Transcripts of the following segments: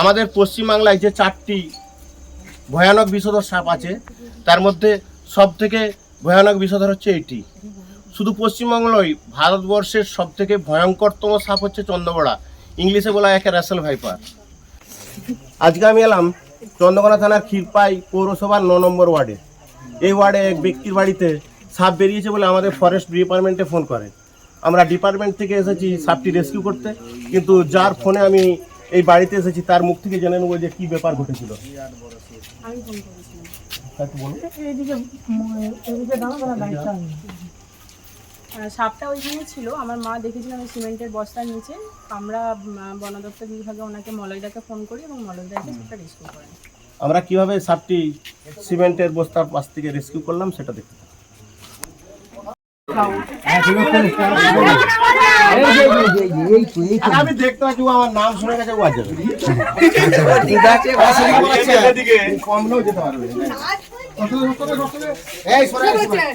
আমাদের পশ্চিমবাংলায় যে চারটি ভয়ানক বিষধর সাপ আছে, তার মধ্যে সব থেকে ভয়ানক বিষধর হচ্ছে এটি। শুধু পশ্চিমবাংলায়, ভারতবর্ষের সব থেকে ভয়ঙ্করতম সাপ হচ্ছে চন্দ্রবড়া ইংলিশে বলা একে র্যাসেল ভাইপার। আজকে আমি এলাম চন্দ্রকোনা থানার ক্ষীরপাই পৌরসভার ন নম্বর ওয়ার্ডে। এই ওয়ার্ডে এক ব্যক্তির বাড়িতে সাপ বেরিয়েছে বলে আমাদের ফরেস্ট ডিপার্টমেন্টে ফোন করে। আমরা ডিপার্টমেন্ট থেকে এসেছি সাপটি রেস্কিউ করতে, কিন্তু যার ফোনে আমি এই বাড়িতে এসেছি তার মুখ থেকে জেনে নেব যে কী ব্যাপার ঘটেছিল। সাপটা ওইখানে ছিল। আমার মা দেখেছিলাম সিমেন্টের বস্তার নিচে। আমরা বন দপ্তর বিভাগে ওনাকে মলয়দাকে ফোন করি এবং মলয়দা এসে সেটা রেস্কিউ করেন। আমরা কীভাবে সাপটি সিমেন্টের বস্তার পাশ থেকে রেস্কিউ করলাম সেটা দেখতে আমি দেখতে পাচ্ছি আমার নাম শুনে গেছে ও কম যেতে পারবে এই সরে সরে। আয়।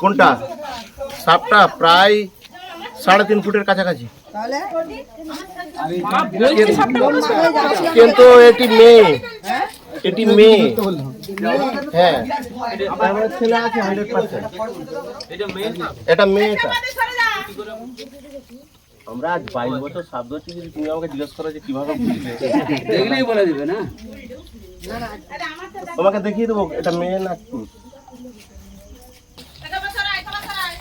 কোনটা? সাপটা? প্রায় সাড়ে তিন ফুটের কাছাকাছি। কিন্তু এটি মেয়ে। এটি মেয়ে। হ্যাঁ। ছেলে আছে হান্ড্রেড পার্সেন্ট এটা মেয়েটা। আমরা আজ বাইশ বছর ধরছি যদি তুমি আমাকে জিজ্ঞেস করো যে কীভাবে বুঝলে। দেখলেই বলে দিবে না? তোমাকে দেখিয়ে দেবো এটা মেয়ে না পুরুষ।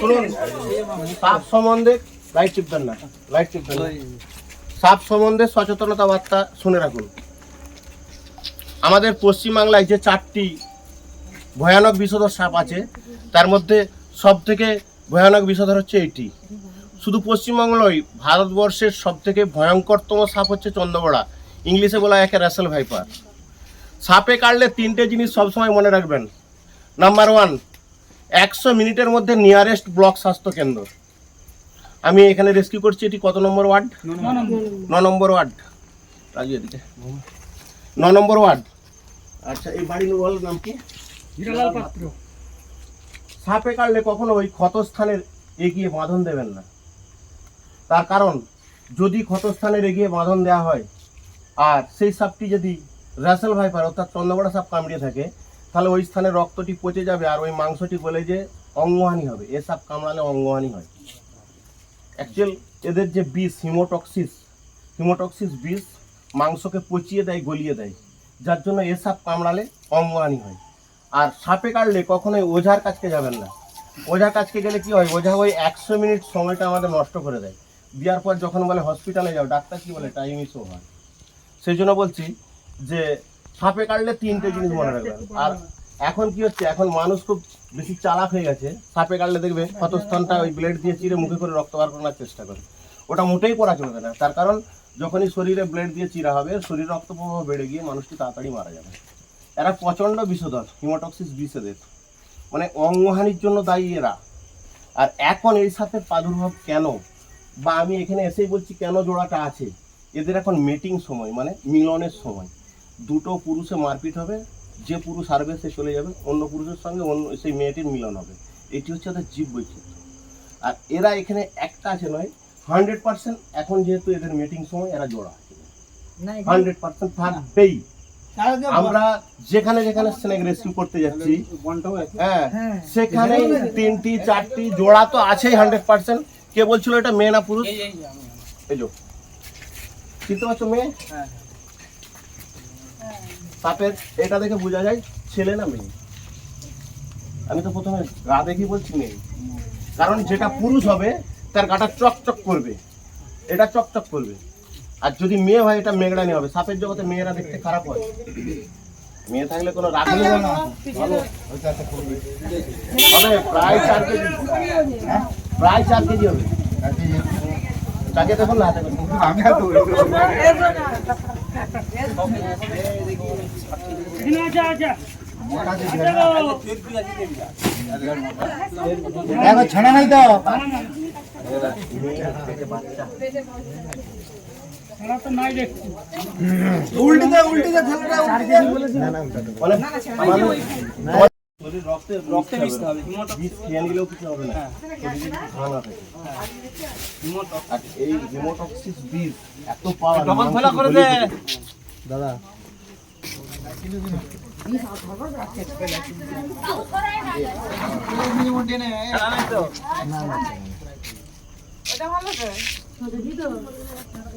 শুনুন সাপ সম্বন্ধে লাইট টিপবেন না লাইট টিপবেন না। সাপ সম্বন্ধে সচেতনতা বার্তা শুনে রাখুন। আমাদের পশ্চিমবাংলায় যে চারটি ভয়ানক বিষধর সাপ আছে তার মধ্যে সব থেকে ভয়ানক বিষধর হচ্ছে এটি। শুধু পশ্চিমবাংলায় ভারতবর্ষের সব থেকে ভয়ঙ্করতম সাপ হচ্ছে চন্দ্রবড়া। ইংলিশে বলা একে র্যাসেল ভাইপার সাপে কাটলে তিনটে জিনিস সবসময় মনে রাখবেন। নাম্বার ওয়ান একশো মিনিটের মধ্যে নিয়ারেস্ট ব্লক স্বাস্থ্য কেন্দ্র আমি এখানে রেস্কিউ করছি এটি কত নম্বর ওয়ার্ড? ন নম্বর। ওয়ার্ড। রাজু এদিকে। ন নম্বর ওয়ার্ড। আচ্ছা এই বাড়ির নাম কি? সাপে কাটলে কখনো ওই ক্ষতস্থানের এগিয়ে বাঁধন দেবেন না। তার কারণ, যদি ক্ষতস্থানের এগিয়ে বাঁধন দেওয়া হয়, আর সেই সাপটি যদি র্যাসেল ভাইপার অর্থাৎ চন্দ্রবড়া সাপ কামড়িয়ে থাকে, তাহলে ওই স্থানে রক্তটি পচে যাবে আর ওই মাংসটি গলে যে অঙ্গহানি হবে। এ সাপ কামড়ালে অঙ্গহানি হয়। অ্যাকচুয়াল এদের যে বিষ হিমোটক্সিস হিমোটক্সিস বিষ মাংসকে পচিয়ে দেয়, গলিয়ে দেয়। যার জন্য এ সাপ কামড়ালে অঙ্গহানি হয়। আর সাপে কাটলে কখনোই ওঝার কাছকে যাবেন না। ওঝার কাছকে গেলে কি হয়? ওঝা ওই একশো মিনিট সময়টা আমাদের নষ্ট করে দেয়। দেওয়ার পর যখন বলে হসপিটালে যাও, ডাক্তার কি বলে? টাইম ইস ওভার সেই জন্য বলছি যে, সাপে কাটলে তিনটে জিনিস মনে রাখবেন আর এখন কি হচ্ছে? এখন মানুষ খুব বেশি চালাক হয়ে গেছে। সাপে কাটলে দেখবে ক্ষতস্থানটা ওই ব্লেড দিয়ে চিরে মুখে করে রক্ত বার করার চেষ্টা করে। ওটা মোটেই করা চলবে না। তার কারণ, যখনই শরীরে ব্লেড দিয়ে চিরা হবে, শরীরে রক্ত প্রবাহ বেড়ে গিয়ে মানুষটি তাড়াতাড়ি মারা যাবে। এরা প্রচণ্ড বিষধর হিমোটক্সিস বিষেদের মানে অঙ্গহানির জন্য দায়ী এরা। আর এখন এই সাথে প্রাদুর্ভাব কেন? বা আমি এখানে এসেই বলছি কেন জোড়াটা আছে? এদের এখন মিটিং সময় মানে মিলনের সময়। দুটো পুরুষে মারপিট হবে যে পুরুষ হারবে সে চলে যাবে অন্য পুরুষের সঙ্গে অন্য সেই মেয়েটির মিলন হবে। এটি হচ্ছে ওদের জীব বৈচিত্র্য। আর এরা এখানে একটা আছে নয় হান্ড্রেড পার্সেন্ট এখন যেহেতু এদের মিটিং সময় এরা জোড়া আছে। হান্ড্রেড পার্সেন্ট থাকবেই। আমরা যেখানে যেখানে স্নেক রেস্কিউ করতে যাচ্ছি হ্যাঁ সেখানে তিনটি চারটি জোড়া তো আছেই হান্ড্রেড পার্সেন্ট কে বলছিল এটা মেয়ে না পুরুষ? এই যো। চিনতে পারছ মেয়ে? সাপের এটা দেখে বোঝা যায় ছেলে না মেয়ে। আমি তো প্রথমে গা দেখি বলছি মেয়ে। কারণ যেটা পুরুষ হবে তার গাটা চকচক করবে। এটা চকচক করবে। আর যদি মেয়ে হয় এটা মেঘড়ানি হবে। সাপের জগতে মেয়েরা দেখতে খারাপ হয়। মেয়ে থাকলে কোনো রাগ নেই না হবে প্রায় চার কেজি। হ্যাঁ? প্রায় চার কেজি হবে। তাকে দেখুন না হাতে দেখো ছানা নাই তো। রক্তে রক্তে মিশতে হবে। খেয়ে কিছু হবে না। না। থাকে আর এই হিমোটক্সিস বিষ এত পাওয়ার দাদা। ঠিক আছে নাকি দেখো না এই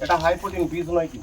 এটা হাই প্রোটিন বীজ নয় কি